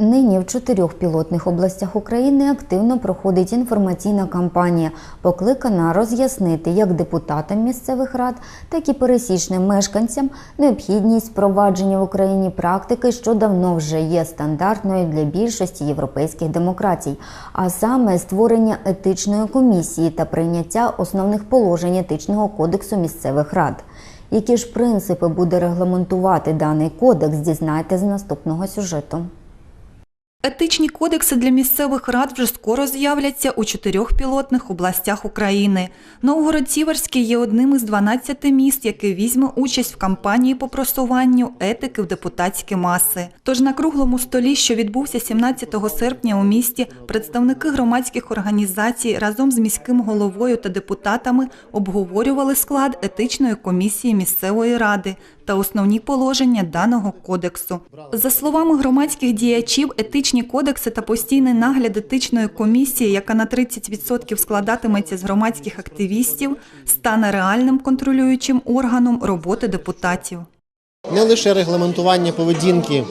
Нині в чотирьох пілотних областях України активно проходить інформаційна кампанія, покликана роз'яснити як депутатам місцевих рад, так і пересічним мешканцям необхідність впровадження в Україні практики, що давно вже є стандартною для більшості європейських демократій, а саме створення етичної комісії та прийняття основних положень етичного кодексу місцевих рад. Які ж принципи буде регламентувати даний кодекс, дізнайте з наступного сюжету. Етичні кодекси для місцевих рад вже скоро з'являться у чотирьох пілотних областях України. Новгород-Сіверський є одним із 12 міст, який візьме участь в кампанії по просуванню етики в депутатські маси. Тож на круглому столі, що відбувся 17 серпня у місті, представники громадських організацій разом з міським головою та депутатами обговорювали склад етичної комісії місцевої ради та основні положення даного кодексу. За словами громадських діячів, етичні кодекси та постійний нагляд етичної комісії, яка на 30% складатиметься з громадських активістів, стане реальним контролюючим органом роботи депутатів. не лише регламентування поведінки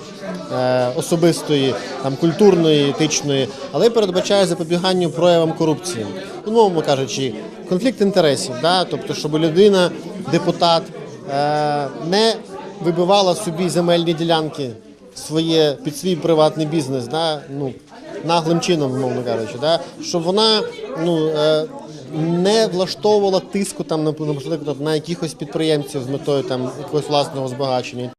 е, особистої, там культурної, етичної, але й передбачає запобіганню проявам корупції. Умовно кажучи, конфлікт інтересів, да? тобто, щоб людина, депутат не вибивала собі земельні ділянки своє під свій приватний бізнес, да? ну, наглим чином, мовно кажучи, да? щоб вона ну, е, не влаштовувала тиску там, на на якихось підприємців з метою там якогось власного збагачення.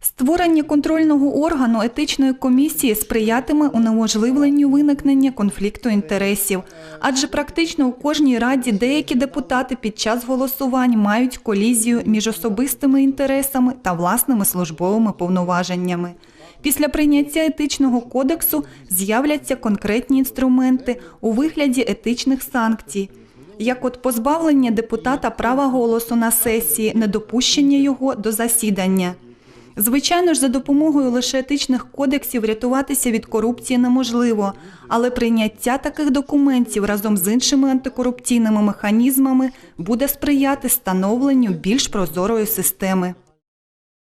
Створення контрольного органу етичної комісії сприятиме унеможливленню виникнення конфлікту інтересів, адже практично у кожній раді деякі депутати під час голосувань мають колізію між особистими інтересами та власними службовими повноваженнями. Після прийняття етичного кодексу з'являться конкретні інструменти у вигляді етичних санкцій, як от позбавлення депутата права голосу на сесії, недопущення його до засідання. Звичайно ж, за допомогою лише етичних кодексів рятуватися від корупції неможливо, але прийняття таких документів разом з іншими антикорупційними механізмами буде сприяти становленню більш прозорої системи.